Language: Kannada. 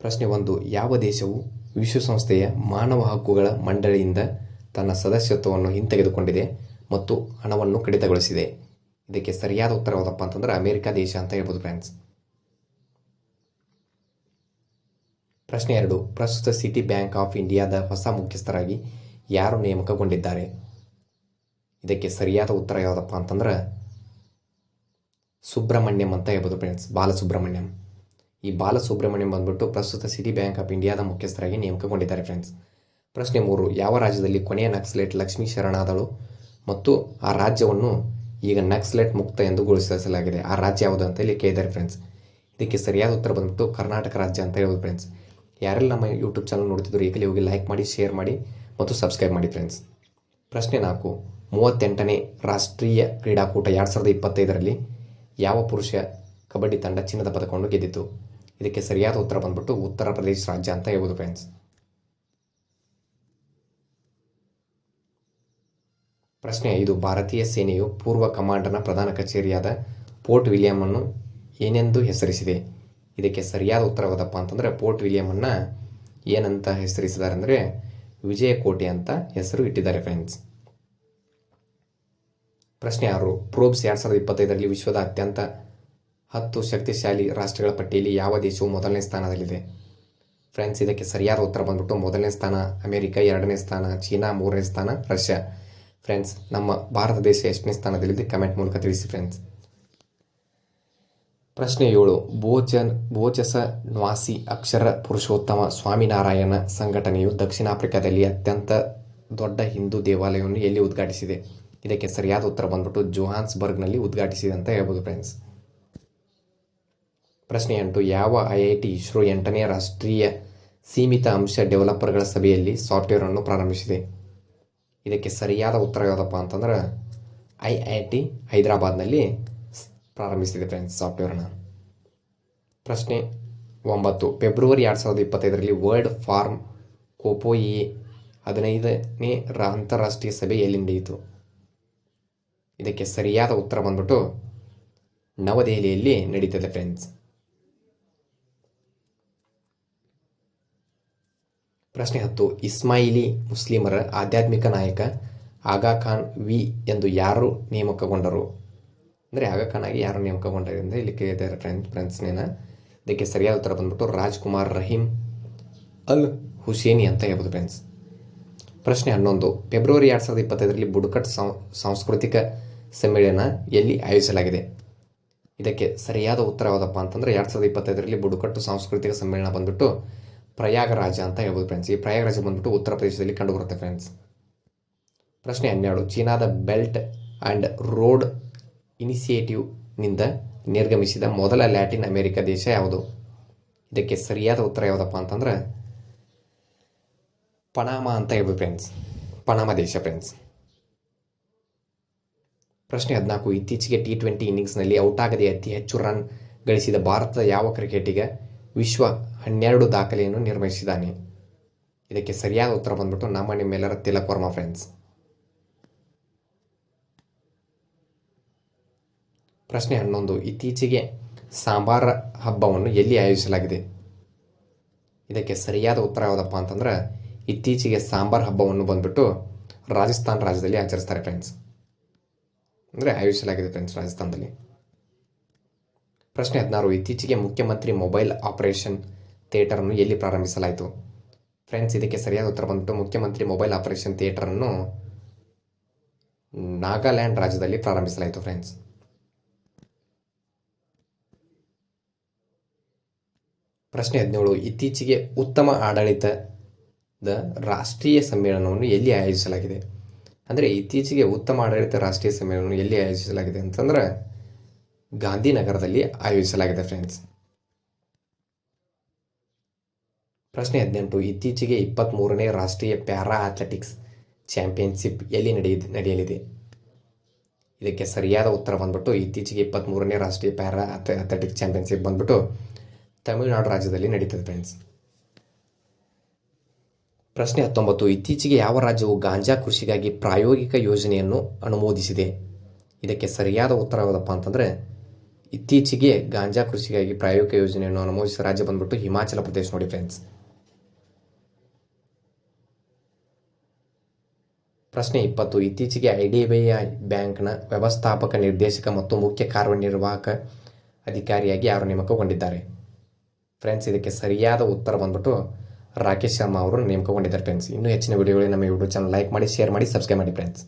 ಪ್ರಶ್ನೆ ಒಂದು, ಯಾವ ದೇಶವು ವಿಶ್ವಸಂಸ್ಥೆಯ ಮಾನವ ಹಕ್ಕುಗಳ ಮಂಡಳಿಯಿಂದ ತನ್ನ ಸದಸ್ಯತ್ವವನ್ನು ಹಿಂತೆಗೆದುಕೊಂಡಿದೆ ಮತ್ತು ಹಣವನ್ನು ಕಡಿತಗೊಳಿಸಿದೆ? ಇದಕ್ಕೆ ಸರಿಯಾದ ಉತ್ತರ ಯಾವುದಪ್ಪ ಅಂತಂದ್ರೆ ಅಮೆರಿಕ ದೇಶ ಅಂತ ಹೇಳ್ಬೋದು ಫ್ರೆಂಡ್ಸ್ ಪ್ರಶ್ನೆ ಎರಡು, ಪ್ರಸ್ತುತ ಸಿಟಿ ಬ್ಯಾಂಕ್ ಆಫ್ ಇಂಡಿಯಾದ ಹೊಸ ಮುಖ್ಯಸ್ಥರಾಗಿ ಯಾರು ನೇಮಕಗೊಂಡಿದ್ದಾರೆ? ಇದಕ್ಕೆ ಸರಿಯಾದ ಉತ್ತರ ಯಾವುದಪ್ಪ ಅಂತಂದ್ರೆ ಸುಬ್ರಹ್ಮಣ್ಯಂ ಅಂತ ಹೇಳ್ಬೋದು ಫ್ರೆಂಡ್ಸ್ ಬಾಲಸುಬ್ರಹ್ಮಣ್ಯಂ. ಈ ಬಾಲಸುಬ್ರಹ್ಮಣ್ಯಂ ಬಂದ್ಬಿಟ್ಟು ಪ್ರಸ್ತುತ ಸಿಟಿ ಬ್ಯಾಂಕ್ ಆಫ್ ಇಂಡಿಯಾದ ಮುಖ್ಯಸ್ಥರಾಗಿ ನೇಮಕಗೊಂಡಿದ್ದಾರೆ ಫ್ರೆಂಡ್ಸ್ ಪ್ರಶ್ನೆ ಮೂರು, ಯಾವ ರಾಜ್ಯದಲ್ಲಿ ಕೊನೆಯ ನಕ್ಸಲೇಟ್ ಲಕ್ಷ್ಮೀ ಶರಣಾದಳು ಮತ್ತು ಆ ರಾಜ್ಯವನ್ನು ಈಗ ನಕ್ಸಲೇಟ್ ಮುಕ್ತ ಎಂದು ಘೋಷಿಸಲಾಗಿದೆ. ಆ ರಾಜ್ಯ ಯಾವುದು ಅಂತ ಇಲ್ಲಿ ಕೇಳಿದ್ದಾರೆ ಫ್ರೆಂಡ್ಸ್ ಇದಕ್ಕೆ ಸರಿಯಾದ ಉತ್ತರ ಬಂದ್ಬಿಟ್ಟು ಕರ್ನಾಟಕ ರಾಜ್ಯ ಅಂತ ಹೇಳ್ಬೋದು ಫ್ರೆಂಡ್ಸ್ ಯಾರೆಲ್ಲ ನಮ್ಮ ಯೂಟ್ಯೂಬ್ ಚಾನಲ್ ನೋಡ್ತಿದ್ರು ಈಗಲೇ ಹೋಗಿ ಲೈಕ್ ಮಾಡಿ ಶೇರ್ ಮಾಡಿ ಮತ್ತು ಸಬ್ಸ್ಕ್ರೈಬ್ ಮಾಡಿ ಫ್ರೆಂಡ್ಸ್ ಪ್ರಶ್ನೆ ನಾಲ್ಕು, ಮೂವತ್ತೆಂಟನೇ ರಾಷ್ಟ್ರೀಯ ಕ್ರೀಡಾಕೂಟ ಎರಡು ಸಾವಿರದ ಇಪ್ಪತ್ತೈದರಲ್ಲಿ ಯಾವ ಪುರುಷ ಕಬಡ್ಡಿ ತಂಡ ಚಿನ್ನದ ಪದಕವನ್ನು ಗೆದ್ದಿತು? ಇದಕ್ಕೆ ಸರಿಯಾದ ಉತ್ತರ ಬಂದ್ಬಿಟ್ಟು ಉತ್ತರ ಪ್ರದೇಶ ರಾಜ್ಯ ಅಂತ ಹೇಳ್ಬೋದು ಫ್ರೆಂಡ್ಸ್ ಪ್ರಶ್ನೆ ಐದು, ಭಾರತೀಯ ಸೇನೆಯು ಪೂರ್ವ ಕಮಾಂಡರ್ನ ಪ್ರಧಾನ ಕಚೇರಿಯಾದ ಪೋರ್ಟ್ ವಿಲಿಯಂ ಅನ್ನು ಏನೆಂದು ಹೆಸರಿಸಿದೆ? ಇದಕ್ಕೆ ಸರಿಯಾದ ಉತ್ತರವಾದಪ್ಪ ಅಂತಂದರೆ ಪೋರ್ಟ್ ವಿಲಿಯಮನ್ನು ಏನಂತ ಹೆಸರಿಸಿದ್ದಾರೆ ಅಂದರೆ ವಿಜಯಕೋಟೆ ಅಂತ ಹೆಸರು ಇಟ್ಟಿದ್ದಾರೆ ಫ್ರೆಂಡ್ಸ್ ಪ್ರಶ್ನೆ ಆರು, ಪ್ರೋಬ್ಸ್ ಎರಡು ಸಾವಿರದ ಇಪ್ಪತ್ತೈದರಲ್ಲಿ ವಿಶ್ವದ ಅತ್ಯಂತ ಹತ್ತು ಶಕ್ತಿಶಾಲಿ ರಾಷ್ಟ್ರಗಳ ಪಟ್ಟಿಯಲ್ಲಿ ಯಾವ ದೇಶವು ಮೊದಲನೇ ಸ್ಥಾನದಲ್ಲಿದೆ? ಫ್ರೆಂಡ್ಸ್ ಇದಕ್ಕೆ ಸರಿಯಾದ ಉತ್ತರ ಬಂದ್ಬಿಟ್ಟು ಮೊದಲನೇ ಸ್ಥಾನ, ಅಮೆರಿಕ ಎರಡನೇ ಸ್ಥಾನ, ಚೀನಾ ಮೂರನೇ ಸ್ಥಾನ, ರಷ್ಯಾ. ಫ್ರೆಂಡ್ಸ್ ನಮ್ಮ ಭಾರತ ದೇಶ ಎಷ್ಟನೇ ಸ್ಥಾನದಲ್ಲಿದೆ? ಕಮೆಂಟ್ ಮೂಲಕ ತಿಳಿಸಿ ಫ್ರೆಂಡ್ಸ್ ಪ್ರಶ್ನೆ ಏಳು. ಭೋಜನ್, ಭೋಜಸ ನ್ವಾಸಿ ಅಕ್ಷರ ಪುರುಷೋತ್ತಮ ಸ್ವಾಮಿನಾರಾಯಣ ಸಂಘಟನೆಯು ದಕ್ಷಿಣ ಆಫ್ರಿಕಾದಲ್ಲಿ ಅತ್ಯಂತ ದೊಡ್ಡ ಹಿಂದೂ ದೇವಾಲಯವನ್ನು ಎಲ್ಲಿ ಉದ್ಘಾಟಿಸಿದೆ? ಇದಕ್ಕೆ ಸರಿಯಾದ ಉತ್ತರ ಬಂದ್ಬಿಟ್ಟು ಜೋಹಾನ್ಸ್ಬರ್ಗ್ನಲ್ಲಿ ಉದ್ಘಾಟಿಸಿದೆ ಅಂತ ಹೇಳ್ಬೋದು ಫ್ರೆಂಡ್ಸ್. ಪ್ರಶ್ನೆ ಎಂಟು ಯಾವ ಐ ಐ ಟಿ ಇಸ್ರೋ ಎಂಟನೇ ರಾಷ್ಟ್ರೀಯ ಸೀಮಿತ ಅಂಶ ಡೆವಲಪರ್ಗಳ ಸಭೆಯಲ್ಲಿ ಸಾಫ್ಟ್ವೇರ್ ಅನ್ನು ಪ್ರಾರಂಭಿಸಿದೆ? ಇದಕ್ಕೆ ಸರಿಯಾದ ಉತ್ತರ ಯಾವುದಪ್ಪ ಅಂತಂದ್ರೆ ಐ ಐ ಟಿ ಹೈದರಾಬಾದ್ನಲ್ಲಿ ಪ್ರಾರಂಭಿಸಿದೆ ಫ್ರೆಂಡ್ಸ್ ಸಾಫ್ಟ್ವೇರ್ನ ಪ್ರಶ್ನೆ ಒಂಬತ್ತು, ಫೆಬ್ರವರಿ ಎರಡು ಸಾವಿರದ ಇಪ್ಪತ್ತೈದರಲ್ಲಿ ವರ್ಲ್ಡ್ ಫಾರ್ಮ್ ಕೋಪೋಇ ಹದಿನೈದನೇ ಅಂತಾರಾಷ್ಟ್ರೀಯ ಸಭೆ ಎಲ್ಲಿ ನಡೆಯಿತು? ಇದಕ್ಕೆ ಸರಿಯಾದ ಉತ್ತರ ಬಂದ್ಬಿಟ್ಟು ನವದೆಹಲಿಯಲ್ಲಿ ನಡೀತದೆ ಫ್ರೆಂಡ್ಸ್. ಪ್ರಶ್ನೆ ಹತ್ತು, ಇಸ್ಮಾಯಿಲಿ ಮುಸ್ಲಿಮರ ಆಧ್ಯಾತ್ಮಿಕ ನಾಯಕ ಆಗಾ ಖಾನ್ ವಿ ಎಂದು ಯಾರು ನೇಮಕಗೊಂಡರು? ಅಂದರೆ ಆಗಾ ಖಾನ್ ಆಗಿ ಯಾರು ನೇಮಕಗೊಂಡರು ಅಂದರೆ ಇಲ್ಲಿ ಕೇಳಿದ್ದಾರೆ ಫ್ರೆಂಡ್ಸ್ ಫ್ರೆಂಡ್ಸ್ನೇನ ಇದಕ್ಕೆ ಸರಿಯಾದ ಉತ್ತರ ಬಂದ್ಬಿಟ್ಟು ರಾಜ್ಕುಮಾರ್ ರಹೀಂ ಅಲ್ ಹುಸೇನಿ ಅಂತ ಹೇಳ್ಬೋದು ಫ್ರೆಂಡ್ಸ್ ಪ್ರಶ್ನೆ ಹನ್ನೊಂದು, ಫೆಬ್ರವರಿ ಎರಡು ಸಾವಿರದ ಇಪ್ಪತ್ತೈದರಲ್ಲಿ ಬುಡಕಟ್ ಸಾಂಸ್ಕೃತಿಕ ಸಮ್ಮೇಳನ ಎಲ್ಲಿ ಆಯೋಜಿಸಲಾಗಿದೆ? ಇದಕ್ಕೆ ಸರಿಯಾದ ಉತ್ತರ ಯಾವುದಪ್ಪ ಅಂತಂದರೆ ಎರಡು ಸಾವಿರದ ಇಪ್ಪತ್ತೈದರಲ್ಲಿ ಬುಡಕಟ್ಟು ಸಾಂಸ್ಕೃತಿಕ ಸಮ್ಮೇಳನ ಬಂದ್ಬಿಟ್ಟು ಪ್ರಯಾಗರಾಜ ಅಂತ ಹೇಳ್ಬೋದು ಫ್ರೆಂಡ್ಸ್ ಈ ಪ್ರಯಾಗರಾಜ ಬಂದ್ಬಿಟ್ಟು ಉತ್ತರ ಪ್ರದೇಶದಲ್ಲಿ ಕಂಡುಬರುತ್ತೆ ಫ್ರೆಂಡ್ಸ್ ಪ್ರಶ್ನೆ ಹನ್ನೆರಡು, ಚೀನಾದ ಬೆಲ್ಟ್ ಆ್ಯಂಡ್ ರೋಡ್ ಇನಿಷಿಯೇಟಿವ್ನಿಂದ ನಿರ್ಗಮಿಸಿದ ಮೊದಲ ಲ್ಯಾಟಿನ್ ಅಮೆರಿಕ ದೇಶ ಯಾವುದು? ಇದಕ್ಕೆ ಸರಿಯಾದ ಉತ್ತರ ಯಾವುದಪ್ಪ ಅಂತಂದ್ರೆ, ಪನಾಮ ಅಂತ ಹೇಳ್ಬೋದು ಫ್ರೆಂಡ್ಸ್ ಪನಾಮ ದೇಶ ಫ್ರೆಂಡ್ಸ್ ಪ್ರಶ್ನೆ ಹದಿನಾಲ್ಕು, ಇತ್ತೀಚೆಗೆ ಟಿ ಟ್ವೆಂಟಿ ಇನ್ನಿಂಗ್ಸ್ನಲ್ಲಿ ಔಟ್ ಆಗದೆ ಅತಿ ಹೆಚ್ಚು ರನ್ ಗಳಿಸಿದ ಭಾರತದ ಯಾವ ಕ್ರಿಕೆಟಿಗ ವಿಶ್ವ ಹನ್ನೆರಡು ದಾಖಲೆಯನ್ನು ನಿರ್ಮಿಸಿದ್ದಾನೆ ಇದಕ್ಕೆ ಸರಿಯಾದ ಉತ್ತರ ಬಂದ್ಬಿಟ್ಟು ನಮ್ಮ ನಿಮ್ಮೆಲ್ಲರ ತಿಲಕ್ ವರ್ಮಾ ಫ್ರೆಂಡ್ಸ್. ಪ್ರಶ್ನೆ ಹನ್ನೊಂದು. ಇತ್ತೀಚೆಗೆ ಸಾಂಬಾರ ಹಬ್ಬವನ್ನು ಎಲ್ಲಿ ಆಯೋಜಿಸಲಾಗಿದೆ? ಇದಕ್ಕೆ ಸರಿಯಾದ ಉತ್ತರ ಯಾವುದಪ್ಪ ಅಂತಂದ್ರೆ, ಇತ್ತೀಚೆಗೆ ಸಾಂಬಾರ್ ಹಬ್ಬವನ್ನು ಬಂದ್ಬಿಟ್ಟು ರಾಜಸ್ಥಾನ್ ರಾಜ್ಯದಲ್ಲಿ ಆಚರಿಸ್ತಾರೆ ಫ್ರೆಂಡ್ಸ್. ಅಂದರೆ ಆಯೋಜಿಸಲಾಗಿದೆ ಫ್ರೆಂಡ್ಸ್ ರಾಜಸ್ಥಾನದಲ್ಲಿ. ಪ್ರಶ್ನೆ ಹದಿನಾರು. ಇತ್ತೀಚೆಗೆ ಮುಖ್ಯಮಂತ್ರಿ ಮೊಬೈಲ್ ಆಪರೇಷನ್ ಥಿಯೇಟರನ್ನು ಎಲ್ಲಿ ಪ್ರಾರಂಭಿಸಲಾಯಿತು? ಫ್ರೆಂಡ್ಸ್, ಇದಕ್ಕೆ ಸರಿಯಾದ ಉತ್ತರ ಬಂದ್ಬಿಟ್ಟು ಮುಖ್ಯಮಂತ್ರಿ ಮೊಬೈಲ್ ಆಪರೇಷನ್ ಥಿಯೇಟರನ್ನು ನಾಗಾಲ್ಯಾಂಡ್ ರಾಜ್ಯದಲ್ಲಿ ಪ್ರಾರಂಭಿಸಲಾಯಿತು ಫ್ರೆಂಡ್ಸ್. ಪ್ರಶ್ನೆ ಹದಿನೇಳು, ಇತ್ತೀಚೆಗೆ ಉತ್ತಮ ಆಡಳಿತದ ರಾಷ್ಟ್ರೀಯ ಸಮ್ಮೇಳನವನ್ನು ಎಲ್ಲಿ ಆಯೋಜಿಸಲಾಗಿದೆ? ಅಂದರೆ, ಇತ್ತೀಚೆಗೆ ಉತ್ತಮ ಆಡಳಿತ ರಾಷ್ಟ್ರೀಯ ಸಮ್ಮೇಳನವನ್ನು ಎಲ್ಲಿ ಆಯೋಜಿಸಲಾಗಿದೆ ಅಂತಂದ್ರೆ, ಗಾಂಧಿನಗರದಲ್ಲಿ ಆಯೋಜಿಸಲಾಗಿದೆ ಫ್ರೆಂಡ್ಸ್. ಪ್ರಶ್ನೆ ಹದಿನೆಂಟು. ಇತ್ತೀಚೆಗೆ ಇಪ್ಪತ್ತ್ಮೂರನೇ ರಾಷ್ಟ್ರೀಯ ಪ್ಯಾರಾ ಅಥ್ಲೆಟಿಕ್ಸ್ ಚಾಂಪಿಯನ್ಶಿಪ್ ಎಲ್ಲಿ ನಡೆಯ, ನಡೆಯಲಿದೆ? ಇದಕ್ಕೆ ಸರಿಯಾದ ಉತ್ತರ ಬಂದ್ಬಿಟ್ಟು ಇತ್ತೀಚೆಗೆ ಇಪ್ಪತ್ತ್ಮೂರನೇ ರಾಷ್ಟ್ರೀಯ ಪ್ಯಾರಾ ಅಥ್ ಅಥ್ಲೆಟಿಕ್ಸ್ ಚಾಂಪಿಯನ್ಶಿಪ್ ಬಂದ್ಬಿಟ್ಟು ತಮಿಳುನಾಡು ರಾಜ್ಯದಲ್ಲಿ ನಡೀತದೆ ಫ್ರೆಂಡ್ಸ್ ಪ್ರಶ್ನೆ ಹತ್ತೊಂಬತ್ತು. ಇತ್ತೀಚೆಗೆ ಯಾವ ರಾಜ್ಯವು ಗಾಂಜಾ ಕೃಷಿಗಾಗಿ ಪ್ರಾಯೋಗಿಕ ಯೋಜನೆಯನ್ನು ಅನುಮೋದಿಸಿದೆ? ಇದಕ್ಕೆ ಸರಿಯಾದ ಉತ್ತರ ಯಾವುದಪ್ಪ ಅಂತಂದರೆ, ಇತ್ತೀಚೆಗೆ ಗಾಂಜಾ ಕೃಷಿಗಾಗಿ ಪ್ರಾಯೋಗಿಕ ಯೋಜನೆಯನ್ನು ಅನುಮೋದಿಸಿದ ರಾಜ್ಯ ಬಂದ್ಬಿಟ್ಟು ಹಿಮಾಚಲ ಪ್ರದೇಶ ನೋಡಿ ಫ್ರೆಂಡ್ಸ್ ಪ್ರಶ್ನೆ ಇಪ್ಪತ್ತು. ಇತ್ತೀಚೆಗೆ ಐ ಡಿ ಬಿ ಐ ಬ್ಯಾಂಕ್ನ ವ್ಯವಸ್ಥಾಪಕ, ನಿರ್ದೇಶಕ ಮತ್ತು ಮುಖ್ಯ ಕಾರ್ಯನಿರ್ವಾಹಕ ಅಧಿಕಾರಿಯಾಗಿ ಯಾರು ನೇಮಕಗೊಂಡಿದ್ದಾರೆ. ಫ್ರೆಂಡ್ಸ್, ಇದಕ್ಕೆ ಸರಿಯಾದ ಉತ್ತರ ಬಂದ್ಬಿಟ್ಟು ರಾಕೇಶ್ ಶರ್ಮಾ ಅವರು ನೇಮಕಗೊಂಡಿದ್ದಾರೆ, ಫ್ರೆಂಡ್ಸ್. ಇನ್ನೂ ಹೆಚ್ಚಿನ ವಿಡಿಯೋಗಳಿಗೆ ನಮ್ಮ ಯೂಟ್ಯೂಬ್ ಚಾನಲ್ ಲೈಕ್ ಮಾಡಿ, ಶೇರ್ ಮಾಡಿ, ಸಬ್ಸ್ಕ್ರೈಬ್ ಮಾಡಿ, ಫ್ರೆಂಡ್ಸ್.